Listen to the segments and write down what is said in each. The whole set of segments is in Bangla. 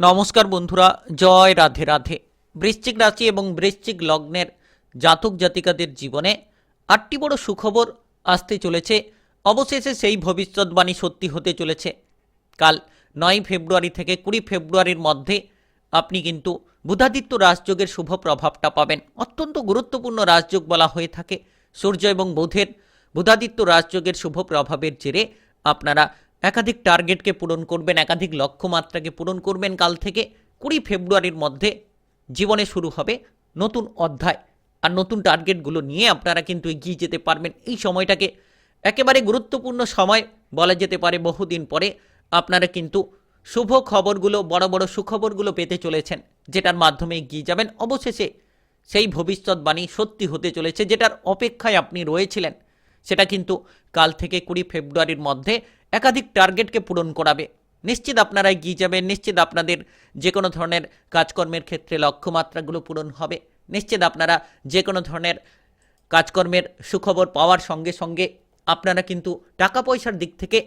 নমস্কার বন্ধুরা, জয় রাধে রাধে। বৃশ্চিক রাশি এবং বৃশ্চিক লগ্নের জাতক জাতিকাদের জীবনে আটটি বড় সুখবর আসতে চলেছে। অবশেষে সেই ভবিষ্যৎবাণী সত্যি হতে চলেছে। কাল নয় ফেব্রুয়ারি থেকে কুড়ি ফেব্রুয়ারির মধ্যে আপনি কিন্তু বুধাদিত্য রাজযোগের শুভ প্রভাবটা পাবেন। অত্যন্ত গুরুত্বপূর্ণ রাজযোগ বলা হয়ে থাকে। সূর্য এবং বুধের বুধাদিত্য রাজযোগের শুভ প্রভাবের জেরে আপনারা একাধিক টার্গেটকে পূরণ করবেন, একাধিক লক্ষ্যমাত্রাকে পূরণ করবেন। কাল থেকে কুড়ি ফেব্রুয়ারির মধ্যে জীবনে শুরু হবে নতুন অধ্যায়। আর নতুন টার্গেটগুলো নিয়ে আপনারা কিন্তু এগিয়ে যেতে পারবেন। এই সময়টাকে একেবারে গুরুত্বপূর্ণ সময় বলা যেতে পারে। বহুদিন পরে আপনারা কিন্তু শুভ খবরগুলো, বড় বড় সুখবরগুলো পেতে চলেছেন, যেটার মাধ্যমে এগিয়ে যাবেন। অবশেষে সেই ভবিষ্যৎবাণী সত্যি হতে চলেছে, যেটার অপেক্ষায় আপনি রয়েছিলেন। সেটা কিন্তু কাল থেকে কুড়ি ফেব্রুয়ারির মধ্যে একাধিক টার্গেটকে পূরণ করাবে। নিশ্চিত আপনারা এগিয়ে যাবেন, নিশ্চিত আপনাদের যে কোনো ধরনের কাজকর্মের ক্ষেত্রে লক্ষ্যমাত্রাগুলো পূরণ হবে। নিশ্চিত আপনারা যে কোনো ধরনের কাজকর্মের সুখবর পাওয়ার সঙ্গে সঙ্গে আপনারা কিন্তু টাকা পয়সার দিক থেকে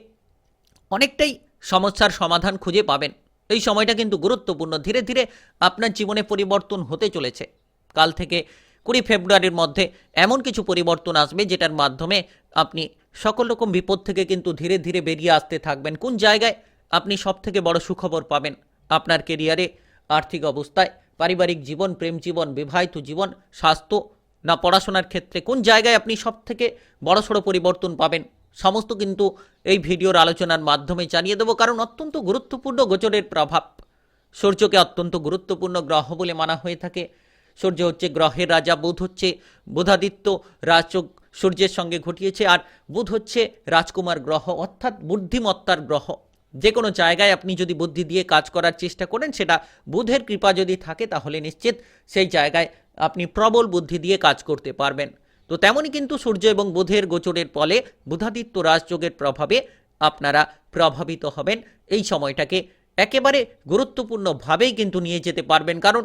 অনেকটাই সমস্যার সমাধান খুঁজে পাবেন। এই সময়টা কিন্তু গুরুত্বপূর্ণ। ধীরে ধীরে আপনার জীবনে পরিবর্তন হতে চলেছে। কাল থেকে কুড়ি ফেব্রুয়ারির মধ্যে এমন কিছু পরিবর্তন আসবে যেটার মাধ্যমে আপনি সকল রকম বিপদ থেকে কিন্তু ধীরে ধীরে বেরিয়ে আসতে থাকবেন। কোন জায়গায় আপনি সব থেকে বড় সুখবর পাবেন? আপনার কেরিয়ারে আর্থিক অবস্থায়, পারিবারিক জীবন, প্রেম জীবন, বিবাহিত জীবন, স্বাস্থ্য না পড়াশোনার ক্ষেত্রে, কোন জায়গায় আপনি সব থেকে বড়সড় পরিবর্তন পাবেন? সমস্ত কিন্তু এই ভিডিওর আলোচনার মাধ্যমে জানিয়ে দেবো, কারণ অত্যন্ত গুরুত্বপূর্ণ গোচরের প্রভাব। সূর্যকে অত্যন্ত গুরুত্বপূর্ণ গ্রহ বলে মানা হয়ে থাকে। সূর্য হচ্ছে গ্রহের রাজা, বুধ হচ্ছে বুধাদিত্য, রাজযোগ সূর্যের সঙ্গে ঘটিয়েছে আর বুধ হচ্ছে রাজকুমার গ্রহ অর্থাৎ বুদ্ধিমত্তার গ্রহ। যে কোনো জায়গায় আপনি যদি বুদ্ধি দিয়ে কাজ করার চেষ্টা করেন, সেটা বুধের কৃপা যদি থাকে, তাহলে নিশ্চিত সেই জায়গায় আপনি প্রবল বুদ্ধি দিয়ে কাজ করতে পারবেন। তো তেমনই কিন্তু সূর্য এবং বুধের গোচরের ফলে বুধাদিত্য রাজযোগের প্রভাবে আপনারা প্রভাবিত হবেন। এই সময়টাকে একেবারে গুরুত্বপূর্ণভাবেই কিন্তু নিয়ে যেতে পারবেন, কারণ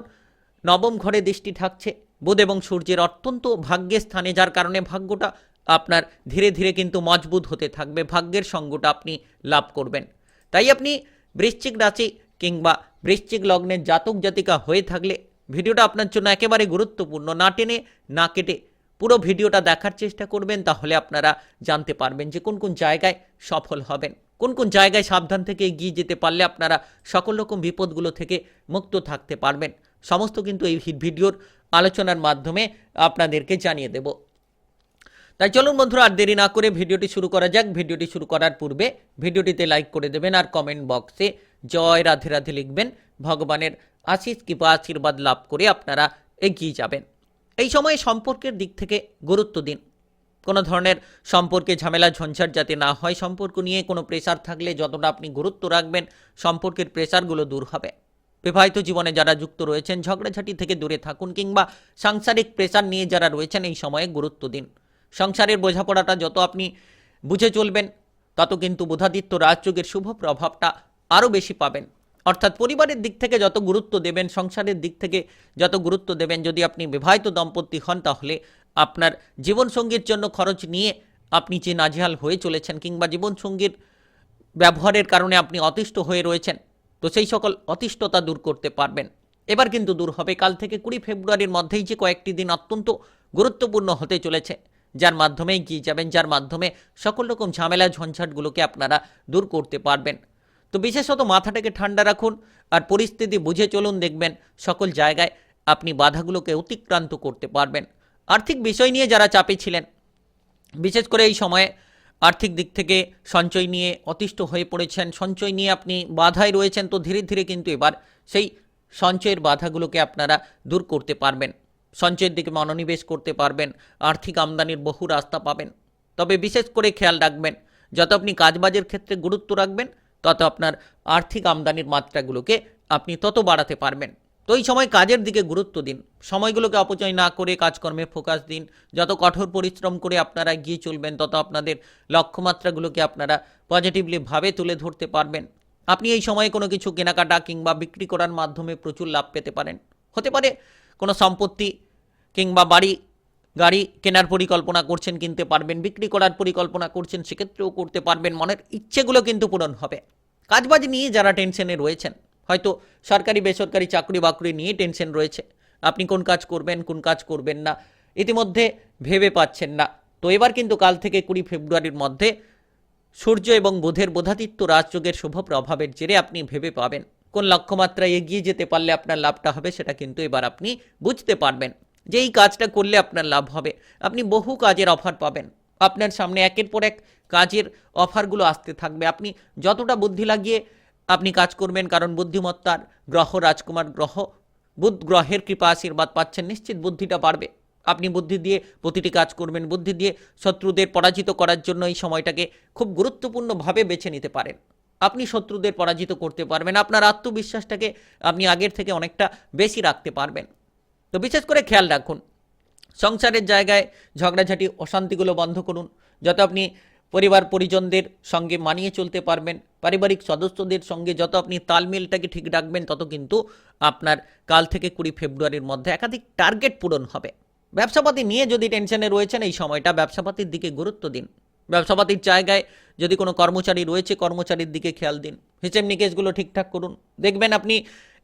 নবম ঘরে দৃষ্টি থাকছে। বুধ এবং সূর্যের অত্যন্ত ভাগ্যের স্থানে, যার কারণে ভাগ্যটা আপনার ধীরে ধীরে কিন্তু মজবুত হতে থাকবে, ভাগ্যের সঙ্গটা আপনি লাভ করবেন। তাই আপনি বৃশ্চিক রাশি কিংবা বৃশ্চিক লগ্নের জাতক জাতিকা হয়ে থাকলে ভিডিওটা আপনার জন্য একেবারে গুরুত্বপূর্ণ। না টেনে, না কেটে পুরো ভিডিওটা দেখার চেষ্টা করবেন, তাহলে আপনারা জানতে পারবেন যে কোন কোন জায়গায় সফল হবেন। কোন কোন জায়গায় সাবধান থেকে এগিয়ে যেতে পারলে আপনারা সকল রকম বিপদগুলো থেকে মুক্ত থাকতে পারবেন। সমস্ত কিন্তু এই ভিডিওর আলোচনার মাধ্যমে আপনাদেরকে জানিয়ে দেব। তাই চলুন বন্ধুরা, আর দেরি না করে ভিডিওটি শুরু করা যাক। ভিডিওটি শুরু করার পূর্বে ভিডিওটিতে লাইক করে দেবেন আর কমেন্ট বক্সে জয় রাধে রাধে লিখবেন। ভগবানের আশিস কৃপা, আশীর্বাদ লাভ করে আপনারা এগিয়ে যাবেন। এই সময়ে সম্পর্কের দিক থেকে গুরুত্ব দিন। কোনো ধরনের সম্পর্কে ঝামেলা, ঝঞ্ঝাট যাতে না হয়, সম্পর্ক নিয়ে কোনো প্রেশার থাকলে যতটা আপনি গুরুত্ব রাখবেন, সম্পর্কের প্রেশারগুলো দূর হবে। বিবাহিত জীবনে যারা যুক্ত রয়েছেন, ঝগড়াঝাটি থেকে দূরে থাকুন কিংবা সাংসারিক প্রেশার নিয়ে যারা রয়েছেন এই সময়ে গুরুত্ব দিন। সংসারের বোঝাপড়াটা যত আপনি বুঝে চলবেন, তত কিন্তু বুধাদিত্য রাজযোগের শুভ প্রভাবটা আরও বেশি পাবেন। অর্থাৎ পরিবারের দিক থেকে যত গুরুত্ব দেবেন, সংসারের দিক থেকে যত গুরুত্ব দেবেন, যদি আপনি বিবাহিত দম্পতি হন, তাহলে আপনার জীবনসঙ্গীর জন্য খরচ নিয়ে আপনি যে নাজেহাল হয়ে চলেছেন কিংবা জীবনসঙ্গীর ব্যবহারের কারণে আপনি অতিষ্ঠ হয়ে রয়েছেন তো সেই সকল অতিষ্ঠতা দূর করতে পারবেন। এবার কিন্তু দূর হবে। কাল থেকে কুড়ি ফেব্রুয়ারির মধ্যেই যে কয়েকটি দিন অত্যন্ত গুরুত্বপূর্ণ হতে চলেছে, যার মাধ্যমে এগিয়ে যাবেন, যার মাধ্যমে সকল রকম ঝামেলা, ঝঞ্ঝাটগুলোকে আপনারা দূর করতে পারবেন। তো বিশেষত মাথাটাকে ঠান্ডা রাখুন আর পরিস্থিতি বুঝে চলুন, দেখবেন সকল জায়গায় আপনি বাধাগুলোকে অতিক্রান্ত করতে পারবেন। আর্থিক বিষয় নিয়ে যারা চাপে ছিলেন, বিশেষ করে এই সময়ে আর্থিক দিক থেকে সঞ্চয় নিয়ে অতিষ্ঠ হয়ে পড়েছেন। সঞ্চয় নিয়ে আপনি বাধায় রয়েছেন তো ধীরে ধীরে কিন্তু এবার সেই সঞ্চয়ের বাধাগুলোকে আপনারা দূর করতে পারবেন। সঞ্চয়ের দিকে মনোনিবেশ করতে পারবেন। আর্থিক আমদানির বহু রাস্তা পাবেন। তবে বিশেষ করে খেয়াল রাখবেন, যত আপনি কাজবাজের ক্ষেত্রে গুরুত্ব রাখবেন, তত আপনার আর্থিক আমদানির মাত্রাগুলোকে আপনি তত বাড়াতে পারবেন। তো এই সময় কাজের দিকে গুরুত্ব দিন। সময়গুলোকে অপচয় না করে কাজকর্মে ফোকাস দিন। যত কঠোর পরিশ্রম করে আপনারা গিয়ে চলবেন, তত আপনাদের লক্ষ্যমাত্রাগুলোকে আপনারা পজিটিভলি ভাবে তুলে ধরতে পারবেন। আপনি এই সময়ে কোনো কিছু কেনাকাটা কিংবা বিক্রি করার মাধ্যমে প্রচুর লাভ পেতে পারেন। হতে পারে কোনো সম্পত্তি কিংবা বাড়ি, গাড়ি কেনার পরিকল্পনা করছেন, কিনতে পারবেন, বিক্রি করার পরিকল্পনা করছেন, সেক্ষেত্রেও করতে পারবেন। মনের ইচ্ছেগুলো কিন্তু পূরণ হবে। কাজবাজ নিয়ে যারা টেনশনে রয়েছেন হয়তো সরকারি বেসরকারি চাকরি বাকরি নিয়ে টেনশন রয়েছে। আপনি কোন কাজ করবেন, কোন কাজ করবেন না, ইতিমধ্যে ভেবে পাচ্ছেন না। তো এবার কিন্তু কাল থেকে কুড়ি ফেব্রুয়ারির মধ্যে সূর্য এবং বুধের বোধাদিত্য রাজযোগের শুভ প্রভাবের জেরে আপনি ভেবে পাবেন। কোন লক্ষ্যমাত্রায় এগিয়ে যেতে পারলে আপনার লাভটা হবে সেটা কিন্তু এবার আপনি বুঝতে পারবেন যে এই কাজটা করলে আপনার লাভ হবে। আপনি বহু কাজের অফার পাবেন। আপনার সামনে একের পর এক কাজের অফারগুলো আসতে থাকবে। আপনি যতটা বুদ্ধি লাগিয়ে আপনি কাজ করবেন কারণ বুদ্ধিমত্তার গ্রহ, রাজকুমার গ্রহ, বুধ গ্রহের কৃপা আশীর্বাদ পাচ্ছেন, নিশ্চিত বুদ্ধিটা বাড়বে। আপনি বুদ্ধি দিয়ে প্রতিটি কাজ করবেন, বুদ্ধি দিয়ে শত্রুদের পরাজিত করার জন্য এই সময়টাকে খুব গুরুত্বপূর্ণভাবে বেছে নিতে পারেন। আপনি শত্রুদের পরাজিত করতে পারবেন, আপনার আত্মবিশ্বাসটাকে আপনি আগের থেকে অনেকটা বেশি রাখতে পারবেন। তো বিশেষ করে খেয়াল রাখুন, সংসারের জায়গায় ঝগড়াঝাটি, অশান্তিগুলো বন্ধ করুন। যত আপনি পরিবার পরিজনদের সঙ্গে মানিয়ে চলতে পারবেন, পারিবারিক সদস্যদের সঙ্গে যত আপনি তালমিলটাকে ঠিক রাখবেন, তত কিন্তু আপনার কাল থেকে কুড়ি ফেব্রুয়ারির মধ্যে একাধিক টার্গেট পূরণ হবে। ব্যবসাপাতি নিয়ে যদি টেনশনে রয়েছেন, এই সময়টা ব্যবসাপাতির দিকে গুরুত্ব দিন। ব্যবসাপাতির জায়গায় যদি কোনো কর্মচারী রয়েছে, কর্মচারীর দিকে খেয়াল দিন। হিসেব নিকেশগুলো ঠিকঠাক করুন। দেখবেন আপনি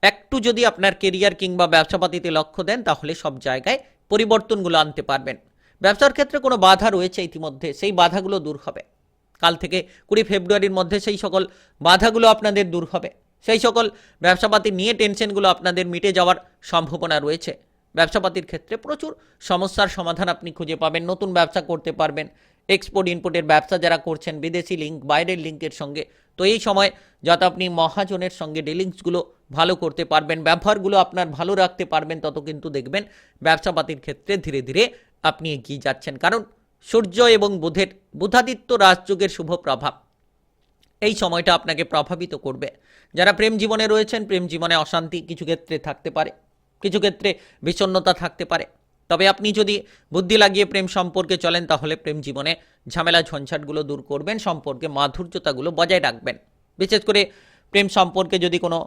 একটু যদি আপনার কেরিয়ার কিংবা ব্যবসাপাতিতে লক্ষ্য দেন, তাহলে সব জায়গায় পরিবর্তনগুলো আনতে পারবেন। ব্যবসার ক্ষেত্রে কোনো বাধা রয়েছে ইতিমধ্যে, সেই বাধাগুলো দূর হবে। কাল থেকে কুড়ি ফেব্রুয়ারির মধ্যে সেই সকল বাধাগুলো আপনাদের দূর হবে। সেই সকল ব্যবসাপাতি নিয়ে টেনশনগুলো আপনাদের মিটে যাওয়ার সম্ভাবনা রয়েছে। ব্যবসাপাতির ক্ষেত্রে প্রচুর সমস্যার সমাধান আপনি খুঁজে পাবেন, নতুন ব্যবসা করতে পারবেন এক্সপোর্ট ইনপোর্টের ব্যবসা যারা করছেন, বিদেশি লিঙ্ক বাইরের লিঙ্কের সঙ্গে। তো এই সময় যত আপনি মহাজনের সঙ্গে ডিলিংসগুলো ভালো করতে পারবেন, ব্যবহারগুলো আপনার ভালো রাখতে পারবেন, তত কিন্তু দেখবেন ব্যবসাপাতির ক্ষেত্রে ধীরে ধীরে আপনি এগিয়ে যাচ্ছেন। কারণ সূর্য এবং বুধের বুধাদিত্য রাজযোগের শুভ প্রভাব এই সময়টা আপনাকে প্রভাবিত করবে। যারা প্রেম জীবনে রয়েছেন, প্রেম জীবনে অশান্তি কিছু ক্ষেত্রে থাকতে পারে, কিছু ক্ষেত্রে বিষণ্ণতা থাকতে পারে। তবে আপনি যদি বুদ্ধি লাগিয়ে প্রেম সম্পর্কে চলেন, তাহলে প্রেম জীবনে ঝামেলা, ঝঞ্ঝাটগুলো দূর করবেন, সম্পর্কে মাধুর্যতাগুলো বজায় রাখবেন। বিশেষ করে প্রেম সম্পর্কে যদি কোনো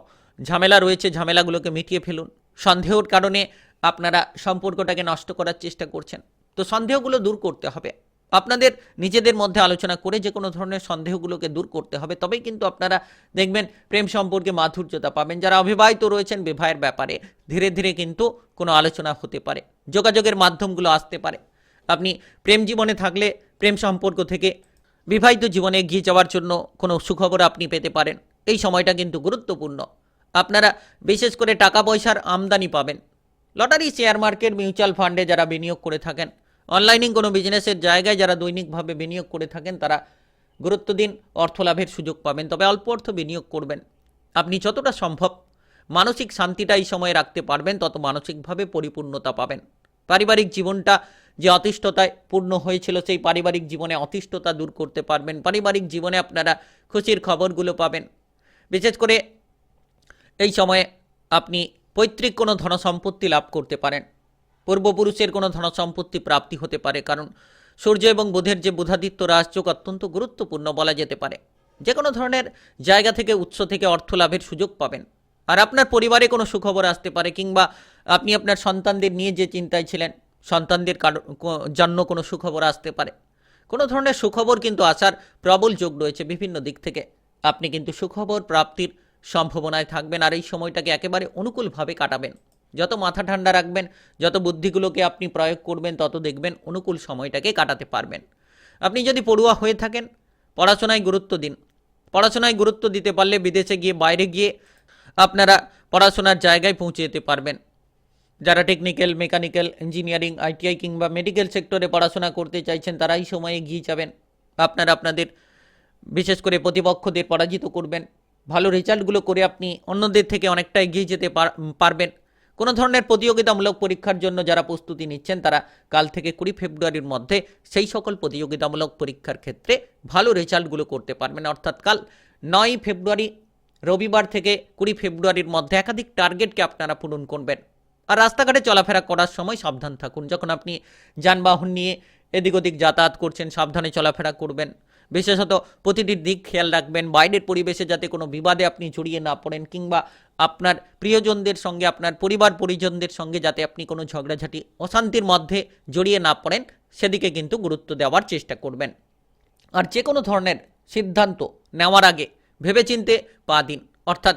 ঝামেলা রয়েছে, ঝামেলাগুলোকে মিটিয়ে ফেলুন। সন্দেহর কারণে আপনারা সম্পর্কটাকে নষ্ট করার চেষ্টা করছেন। তো সন্দেহগুলো দূর করতে হবে। আপনাদের নিজেদের মধ্যে আলোচনা করে যে কোনো ধরনের সন্দেহগুলোকে দূর করতে হবে। তবেই কিন্তু আপনারা দেখবেন প্রেম সম্পর্কে মাধুর্যতা পাবেন। যারা অবিবাহিত রয়েছেন বিবাহের ব্যাপারে ধীরে ধীরে কিন্তু কোনো আলোচনা হতে পারে। যোগাযোগের মাধ্যমগুলো আসতে পারে। আপনি প্রেম জীবনে থাকলে প্রেম সম্পর্ক থেকে বিবাহিত জীবনে এগিয়ে যাওয়ার জন্য কোনো সুখবর আপনি পেতে পারেন। এই সময়টা কিন্তু গুরুত্বপূর্ণ। আপনারা বিশেষ করে টাকা পয়সার আমদানি পাবেন। লটারি, শেয়ার মার্কেট, মিউচুয়াল ফান্ডে যারা বিনিয়োগ করে থাকেন, অনলাইনে কোনো বিজনেসের জায়গায় যারা দৈনিকভাবে বিনিয়োগ করে থাকেন, তারা গুরুত্ব দিন, অর্থ লাভের সুযোগ পাবেন, তবে অল্প অর্থ বিনিয়োগ করবেন। আপনি যতটা সম্ভব মানসিক শান্তিটা এই সময়ে রাখতে পারবেন, তত মানসিকভাবে পরিপূর্ণতা পাবেন। পারিবারিক জীবনটা যে অতিষ্ঠতায় পূর্ণ হয়েছিল, সেই পারিবারিক জীবনে অতিষ্ঠতা দূর করতে পারবেন, পারিবারিক জীবনে আপনারা খুশির খবরগুলো পাবেন। বিশেষ করে এই সময়ে আপনি পৈতৃক কোনো ধনসম্পত্তি লাভ করতে পারেন। পূর্বপুরুষের কোনো ধনসম্পত্তি প্রাপ্তি হতে পারে, কারণ সূর্য এবং বুধের যে বুধাদিত্য রাজযোগ অত্যন্ত গুরুত্বপূর্ণ বলা যেতে পারে। যে কোনো ধরনের জায়গা থেকে, উৎস থেকে অর্থ লাভের সুযোগ পাবেন। আর আপনার পরিবারে কোনো সুখবর আসতে পারে, কিংবা আপনি আপনার সন্তানদের নিয়ে যে চিন্তায় ছিলেন, সন্তানদের জন্য কোনো সুখবর আসতে পারে। কোনো ধরনের সুখবর কিন্তু আসার প্রবল যোগ রয়েছে বিভিন্ন দিক থেকে। আপনি কিন্তু সুখবর প্রাপ্তির সম্ভাবনায় থাকবেন আর এই সময়টাকে একেবারে অনুকূলভাবে কাটাবেন। যত মাথা ঠান্ডা রাখবেন, যত বুদ্ধিগুলোকে আপনি প্রয়োগ করবেন, তত দেখবেন অনুকূল সময়টাকে কাটাতে পারবেন। আপনি যদি পড়ুয়া হয়ে থাকেন, পড়াশোনায় গুরুত্ব দিন। পড়াশোনায় গুরুত্ব দিতে পারলে বিদেশে গিয়ে, বাইরে গিয়ে আপনারা পড়াশোনার জায়গায় পৌঁছে যেতে পারবেন। যারা টেকনিক্যাল মেকানিক্যাল ইঞ্জিনিয়ারিং আইটিআই কিংবা মেডিকেল সেক্টরে পড়াশোনা করতে চাইছেন, তারা এই সময়ে গিয়ে যাবেন। আপনারা আপনাদের, বিশেষ করে প্রতিপক্ষদের পরাজিত করবেন। ভালো রেজাল্টগুলো করে আপনি অন্যদের থেকে অনেকটা এগিয়ে যেতে পার- পারবেন। কোনো ধরনের প্রতিযোগিতামূলক পরীক্ষার জন্য যারা প্রস্তুতি নিচ্ছেন, তারা কাল থেকে কুড়ি ফেব্রুয়ারির মধ্যে সেই সকল প্রতিযোগিতামূলক পরীক্ষার ক্ষেত্রে ভালো রেজাল্টগুলো করতে পারবেন। অর্থাৎ কাল নয় ফেব্রুয়ারি, রবিবার থেকে কুড়ি ফেব্রুয়ারির মধ্যে একাধিক টার্গেটকে আপনারা পূরণ করবেন। আর রাস্তাঘাটে চলাফেরা করার সময় সাবধান থাকুন। যখন আপনি যানবাহন নিয়ে এদিক ওদিক যাতায়াত করছেন, সাবধানে চলাফেরা করবেন। বিশেষত প্রতিটি দিক খেয়াল রাখবেন, বাইরের পরিবেশে যাতে কোনো বিবাদে আপনি জড়িয়ে না পড়েন কিংবা আপনার প্রিয়জনদের সঙ্গে, আপনার পরিবার পরিজনদের সঙ্গে যাতে আপনি কোনো ঝগড়াঝাটি, অশান্তির মধ্যে জড়িয়ে না পড়েন, সেদিকে কিন্তু গুরুত্ব দেওয়ার চেষ্টা করবেন। আর যে কোনো ধরনের সিদ্ধান্ত নেওয়ার আগে ভেবেচিন্তে পা দিন। অর্থাৎ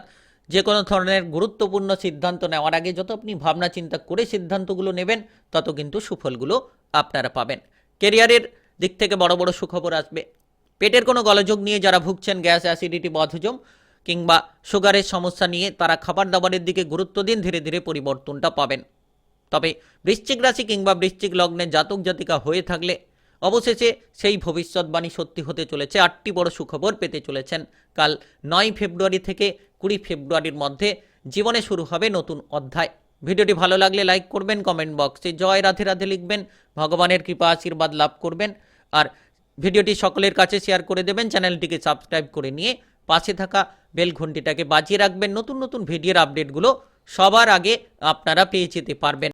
যে কোনো ধরনের গুরুত্বপূর্ণ সিদ্ধান্ত নেওয়ার আগে যত আপনি ভাবনা চিন্তা করে সিদ্ধান্তগুলো নেবেন, তত কিন্তু সুফলগুলো আপনারা পাবেন। কেরিয়ারের দিক থেকে বড় বড় সুখবর আসবে। পেটের কোনো গলযোগ নিয়ে যারা ভুগছেন গ্যাস, অ্যাসিডিটি, বদহজম কিংবা সুগারের সমস্যা নিয়ে তারা খাবার দাবারের দিকে গুরুত্ব দিন, ধীরে ধীরে পরিবর্তনটা পাবেন। তবে বৃশ্চিক রাশি কিংবা বৃশ্চিক লগ্নে জাতক জাতিকা হয়ে থাকলে অবশেষে সেই ভবিষ্যৎবাণী সত্যি হতে চলেছে। আটটি বড় সুখবর পেতে চলেছেন। কাল নয় ফেব্রুয়ারি থেকে কুড়ি ফেব্রুয়ারির মধ্যে জীবনে শুরু হবে নতুন অধ্যায়। ভিডিওটি ভালো লাগলে লাইক করবেন, কমেন্ট বক্সে জয় রাধে রাধে লিখবেন, ভগবানের কৃপা আশীর্বাদ লাভ করবেন। আর ভিডিওটি সকলের কাছে শেয়ার করে দেবেন। চ্যানেলটিকে সাবস্ক্রাইব করে নিয়ে পাশে থাকা বেল ঘন্টিটাকে বাজিয়ে রাখবেন। নতুন নতুন ভিডিওর আপডেটগুলো সবার আগে আপনারা পেয়ে যেতে পারবেন।